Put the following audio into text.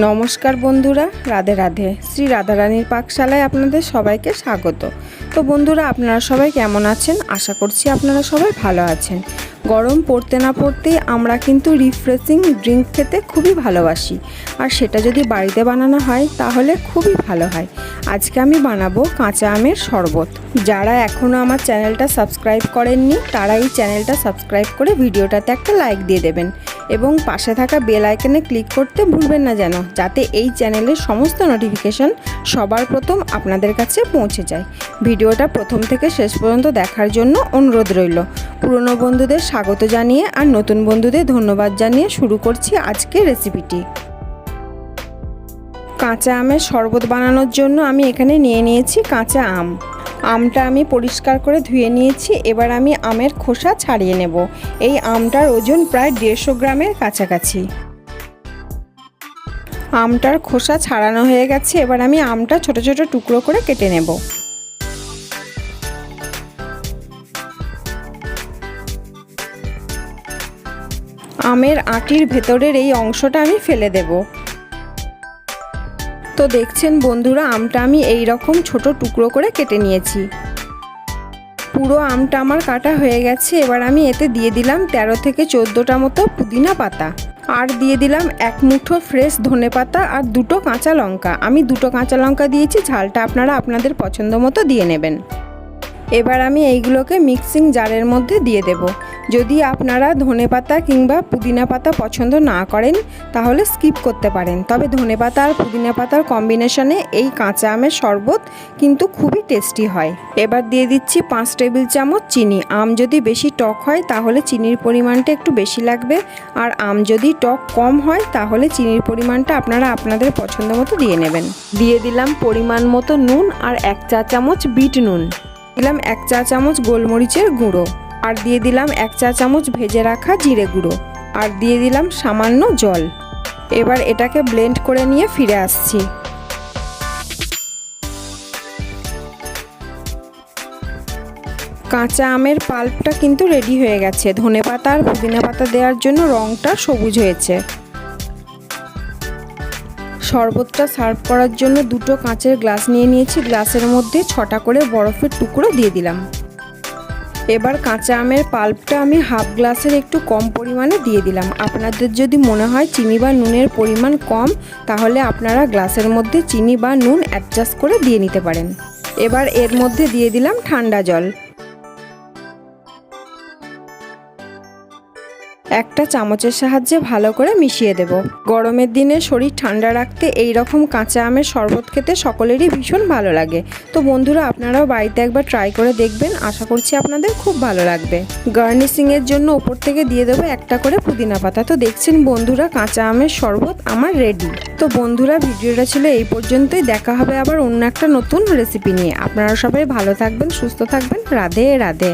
নমস্কার বন্ধুরা, রাধে রাধে। শ্রী রাধারানীর পাকশালায় আপনাদের সবাইকে স্বাগত। তো বন্ধুরা, আপনারা সবাই কেমন আছেন? আশা করছি আপনারা সবাই ভালো আছেন। গরম পড়তে না পড়তেই আমরা কিন্তু রিফ্রেশিং ড্রিঙ্ক খেতে খুবই ভালোবাসি। আর সেটা যদি বাড়িতে বানানো হয়, তাহলে খুবই ভালো হয়। আজকে আমি বানাবো কাঁচা আমের শরবত। যারা এখনও আমার চ্যানেলটা সাবস্ক্রাইব করেননি, তারা এই চ্যানেলটা সাবস্ক্রাইব করে ভিডিওটাতে একটা লাইক দিয়ে দেবেন। এবং পাশে থাকা বেল আইকনে ক্লিক করতে ভুলবেন না যেন, যাতে এই চ্যানেলের সমস্ত নোটিফিকেশন সবার প্রথম আপনাদের কাছে পৌঁছে যায়। ভিডিওটা প্রথম থেকে শেষ পর্যন্ত দেখার জন্য অনুরোধ রইল। পুরনো বন্ধুদের স্বাগত জানিয়ে আর নতুন বন্ধুদের ধন্যবাদ জানিয়ে শুরু করছি আজকের রেসিপিটি। কাঁচা আমের শরবত বানানোর জন্য আমি এখানে নিয়ে নিয়েছি কাঁচা আম। আমটা আমি পরিষ্কার করে ধুয়ে নিয়েছি, এবার আমি আমের খোসা ছাড়িয়ে নেব। এই আমটার ওজন প্রায় দেড়শো গ্রামের কাছাকাছি। আমটার খোসা ছাড়ানো হয়ে গেছে, এবার আমি আমটা ছোট ছোট টুকরো করে কেটে নেব। আমের আটির ভেতরের এই অংশটা আমি ফেলে দেবো। তো দেখছেন বন্ধুরা, আমটা আমি এই রকম ছোট টুকরো করে কেটে নিয়েছি। পুরো আমটা আমার কাটা হয়ে গেছে, এবার আমি এতে দিয়ে দিলাম তেরো থেকে চোদ্দোটা মতো পুদিনা পাতা। আর দিয়ে দিলাম এক মুঠো ফ্রেশ ধনে পাতা আর দুটো কাঁচা লঙ্কা। আমি দুটো কাঁচা লঙ্কা দিয়েছি, ঝালটা আপনারা আপনাদের পছন্দ মতো দিয়ে নেবেন। এবার আমি এইগুলোকে মিক্সিং জারের মধ্যে দিয়ে দেব। যদি আপনারা ধনে পাতা কিংবা পুদিনা পাতা পছন্দ না করেন, তাহলে স্কিপ করতে পারেন। তবে ধনে পাতা আর পুদিনা পাতার কম্বিনেশনে এই কাঁচা আমের শরবত কিন্তু খুবই টেস্টি হয়। এবার দিয়ে দিচ্ছি পাঁচ টেবিল চামচ চিনি। আম যদি বেশি টক হয়, তাহলে চিনির পরিমাণটা একটু বেশি লাগবে। আর আম যদি টক কম হয়, তাহলে চিনির পরিমাণটা আপনারা আপনাদের পছন্দ মতো দিয়ে নেবেন। দিয়ে দিলাম পরিমাণ মতো নুন আর এক চা চামচ বিট নুন। দিলাম এক চা চামচ গোলমরিচের গুঁড়ো আর দিয়ে দিলাম এক চা চামচ ভেজে রাখা জিরে গুঁড়ো আর দিয়ে দিলাম সামান্য জল। এবার এটাকে ব্লেন্ড করে নিয়ে ফিরে আসছি। কাঁচা আমের পাল্পটা কিন্তু রেডি হয়ে গেছে। ধনে পাতা আর পুদিনা পাতা দেওয়ার জন্য রঙটা সবুজ হয়েছে। শরবতটা সার্ভ করার জন্য দুটো কাঁচের গ্লাস নিয়ে নিয়েছি। গ্লাসের মধ্যে ছটা করে বরফের টুকরো দিয়ে দিলাম। এবার কাঁচা আমের পাল্পটা আমি হাফ গ্লাসের একটু কম পরিমাণে দিয়ে দিলাম। আপনাদের যদি মনে হয় চিনি বা নুনের পরিমাণ কম, তাহলে আপনারা গ্লাসের মধ্যে চিনি বা নুন অ্যাডজাস্ট করে দিয়ে নিতে পারেন। এবার এর মধ্যে দিয়ে দিলাম ঠান্ডা জল। একটা চামচের সাহায্যে ভালো করে মিশিয়ে দেব। গরমের দিনে শরীর ঠান্ডা রাখতে এই রকম কাঁচা আমের শরবত খেতে সকলেরই ভীষণ ভালো লাগে। তো বন্ধুরা, আপনারাও বাড়িতে একবার ট্রাই করে দেখবেন। আশা করছি আপনাদের খুব ভালো লাগবে। গার্নিশিংয়ের জন্য ওপর থেকে দিয়ে দেবো একটা করে পুদিনা পাতা। তো দেখছেন বন্ধুরা, কাঁচা আমের শরবত আমার রেডি তো বন্ধুরা, ভিডিওটা ছিল এই পর্যন্তই। দেখা হবে আবার অন্য একটা নতুন রেসিপি নিয়ে। আপনারা সবাই ভালো থাকবেন, সুস্থ থাকবেন। রাধে রাধে।